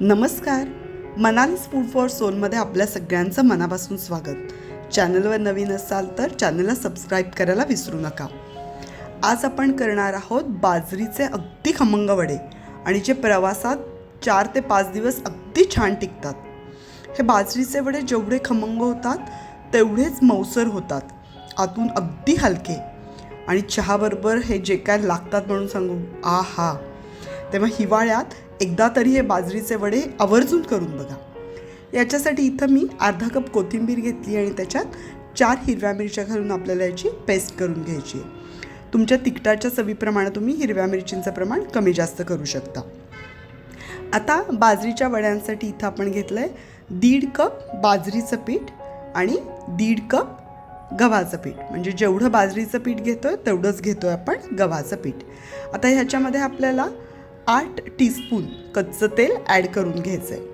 नमस्कार. मनालीस food for सोलमध्ये आपल्या सगळ्यांचं मनापासून स्वागत. चॅनलवर नवीन असाल तर चॅनलला सबस्क्राईब करायला विसरू नका. आज आपण करणार आहोत बाजरीचे अगदी खमंग वडे आणि जे प्रवासात चार ते पाच दिवस अगदी छान टिकतात. हे बाजरीचे वडे जेवढे खमंग होतात तेवढेच मौसर होतात. आतून अगदी हलके. आणि चहाबरोबर हे जे काय लागतात म्हणून सांगू. आ हा तेव्हा हिवाळ्यात एकदा तरी हे बाजरीचे वडे आवर्जून करून बघा. याच्यासाठी इथं मी अर्धा कप कोथिंबीर घेतली आणि त्याच्यात चार हिरव्या मिरच्या घालून आपल्याला याची पेस्ट करून घ्यायची आहे. तुमच्या तिखटाच्या चवीप्रमाणे तुम्ही हिरव्या मिरचींचं प्रमाण कमी जास्त करू शकता. आता बाजरीच्या वड्यांसाठी इथं आपण घेतलं आहे दीड कप बाजरीचं पीठ आणि दीड कप गव्हाचं पीठ. म्हणजे जेवढं बाजरीचं पीठ घेतो आहे तेवढंच घेतो आहे आपण गव्हाचं पीठ. आता ह्याच्यामध्ये आपल्याला आठ टीस्पून कच्चं तेल ॲड करून घ्यायचं आहे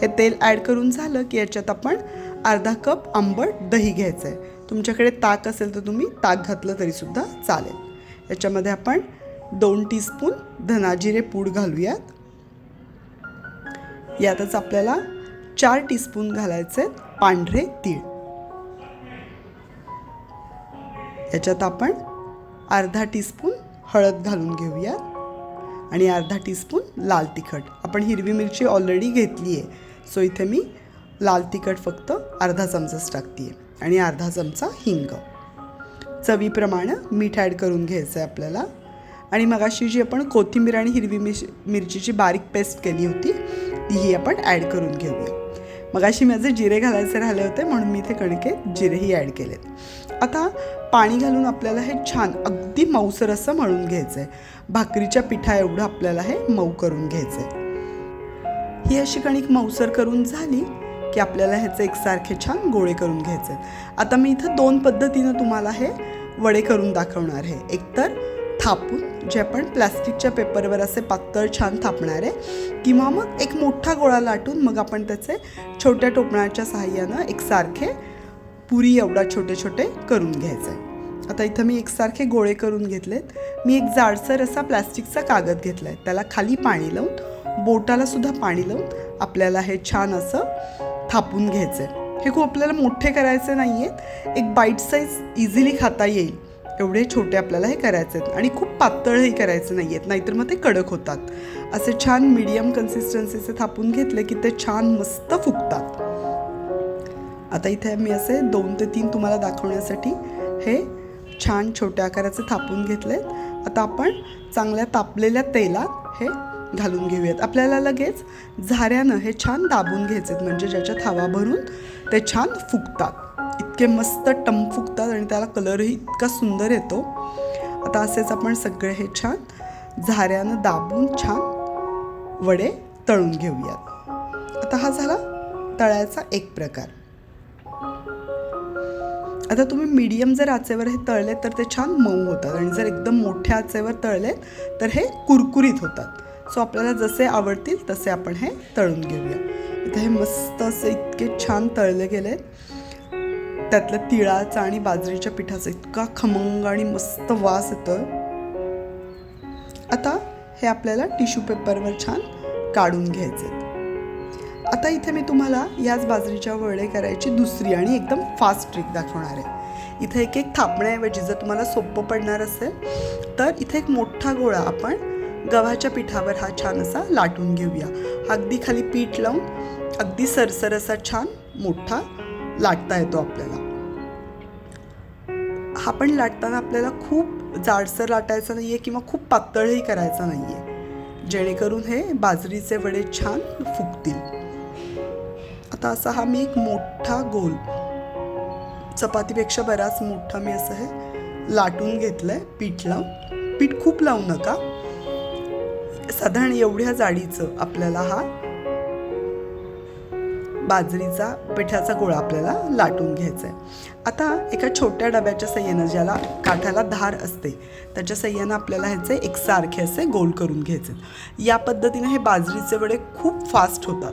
हे तेल ॲड करून झालं की याच्यात आपण अर्धा कप आंबट दही घ्यायचं आहे तुमच्याकडे ताक असेल तर तुम्ही ताक घातलं तरीसुद्धा चालेल. याच्यामध्ये आपण दोन टीस्पून धनाजिरे पूड घालूयात. यातच आपल्याला चार टीस्पून घालायचे पांढरे तीळ. याच्यात आपण अर्धा टीस्पून हळद घालून घेऊयात. आणि अर्धा टीस्पून लाल तिखट. आपण हिरवी मिरची ऑलरेडी घेतली आहे सो इथे मी लाल तिखट फक्त अर्धा चमचाच टाकते आहे आणि अर्धा चमचा हिंग. चवीप्रमाणे मीठ ॲड करून घ्यायचं आहे आपल्याला. आणि मगाशी जी आपण कोथिंबीर आणि हिरवी मिरची मिरचीची बारीक पेस्ट केली होती तीही आपण ॲड करून घेऊया. मगाशी माझे जिरे घालायचे राहिले होते म्हणून मी इथे कणकेत जिरेही ॲड केलेत. आता पाणी घालून आपल्याला हे छान अगदी मऊसर असं मळून घ्यायचं आहे भाकरीच्या पिठा एवढं आपल्याला हे मऊ करून घ्यायचं आहे ही अशी कणिक मऊसर करून झाली की आपल्याला ह्याचे एकसारखे छान गोळे करून घ्यायचे आता मी इथं दोन पद्धतीनं तुम्हाला हे वडे करून दाखवणार आहे. एकतर थापून जे आपण प्लॅस्टिकच्या पेपरवर असे पातळ छान थापणार आहे किंवा मग एक मोठा गोळा लाटून मग आपण त्याचे छोट्या टोपणाच्या सहाय्यानं एकसारखे पुरी एवढा छोटे छोटे करून घ्यायचे आहे आता इथं मी एकसारखे गोळे करून घेतलेत. मी एक जाडसर असा प्लॅस्टिकचा कागद घेतला आहे त्याला खाली पाणी लावून बोटाला सुद्धा पाणी लावून आपल्याला हे छान असं थापून घ्यायचं आहे हे खूप आपल्याला मोठे करायचे नाही आहेत एक बाईट साईज इझिली खाता येईल. एवढे छोटे आपल्याला हे करायचे आहेत आणि खूप पातळही करायचे नाही आहेत नाहीतर मग ते कडक होतात. असे छान मीडियम कन्सिस्टन्सीचे थापून घेतले की ते छान मस्त फुगतात. आता इथे मी असे दोन ते तीन तुम्हाला दाखवण्यासाठी हे छान छोट्या आकाराचे थापून घेतलेत आता आपण चांगल्या तापलेल्या तेलात हे घालून घेऊयात. आपल्याला लगेच झाऱ्यानं हे छान दाबून घ्यायचे म्हणजे ज्याच्यात हवा भरून ते छान फुगतात. इतके मस्त टम फुगतात आणि त्याला कलरही इतका सुंदर येतो. आता असेच आपण सगळे हे छान झाऱ्यानं दाबून छान वडे तळून घेऊयात. आता हा झाला तळायचा एक प्रकार. आता तुम्ही मीडियम जर आचेवर हे तळले तर ते छान मऊ होतात. आणि जर एकदम मोठ्या आचेवर तळले तर हे कुरकुरीत होतात. सो आपल्याला जसे आवडतील तसे आपण हे तळून घेऊया. इथे हे मस्त असे इतके छान तळले गेले. त्यातलं तिळाचा आणि बाजरीच्या पिठाचा इतका खमंग आणि मस्त वास येतो आता हे आपल्याला टिश्यू पेपरवर छान काढून घ्यायचे आता इथे मी तुम्हाला याच बाजरीच्या वडे करायची दुसरी आणि एकदम फास्ट ट्रिक दाखवणार आहे. इथे एक एक थापण्याऐवजी जर तुम्हाला सोपं पडणार असेल तर इथे एक मोठा गोळा आपण गव्हाच्या पिठावर हा छान असा लाटून घेऊया. अगदी खाली पीठ लावून अगदी सरसर असा छान मोठा लाटता येतो आपल्याला. हा पण लाटताना आपल्याला खूप जाडसर लाटायचा नाही आहे किंवा खूप पातळही करायचा नाही आहे जेणेकरून हे बाजरीचे वडे छान फुगतील. आता असा हा मी एक मोठा गोल. चपातीपेक्षा बराच मोठा मी असं हे लाटून घेतलंय पीठ लावून. पीठ खूप लावू नका. साधारण एवढ्या जाडीचं आपल्याला हा बाजरीचा पिठाचा गोळा आपल्याला लाटून घ्यायचा आहे आता एका छोट्या डब्याच्या सह्यानं ज्याला काठाला धार असते त्याच्या सह्यानं आपल्याला ह्याचे एकसारखे असे गोल करून घ्यायचे या पद्धतीने हे बाजरीचे वडे खूप फास्ट होतात.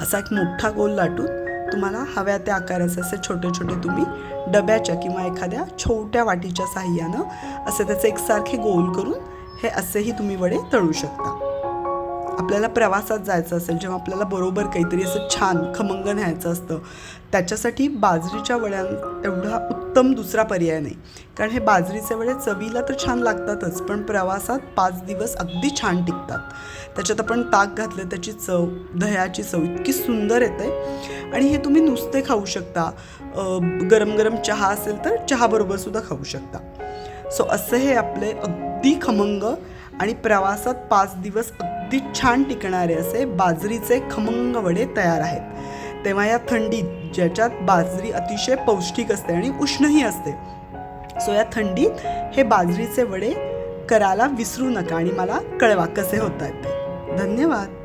असा एक मोठा गोल लाटून तुम्हाला हव्या त्या आकाराचे असे छोटे छोटे तुम्ही डब्याच्या किंवा एखाद्या छोट्या वाटीच्या साह्यानं असे त्याचे एकसारखे गोल करून हे असेही तुम्ही वडे तळू शकता. आपल्याला प्रवासात जायचं असेल जेव्हा आपल्याला बरोबर काहीतरी असं छान खमंग न्यायचं असतं त्याच्यासाठी बाजरीच्या वड्यां एवढा उत्तम दुसरा पर्याय नाही. कारण हे बाजरीचे वडे चवीला तर छान लागतातच पण प्रवासात पाच दिवस अगदी छान टिकतात. त्याच्यात आपण ताक घातलं त्याची चव दह्याची चव इतकी सुंदर येते. आणि हे तुम्ही नुसते खाऊ शकता. गरम गरम चहा असेल तर चहाबरोबर सुद्धा खाऊ शकता. सो असं हे आपले अगदी खमंग आणि प्रवासात पाच दिवस अगदी छान टिकणारे असे बाजरीचे खमंग वडे तयार आहेत. तेव्हा या थंडीत ज्याच्यात बाजरी अतिशय पौष्टिक असते आणि उष्णही असते सो या थंडीत हे बाजरीचे वडे करायला विसरू नका आणि मला कळवा कसे होत आहेत ते. धन्यवाद.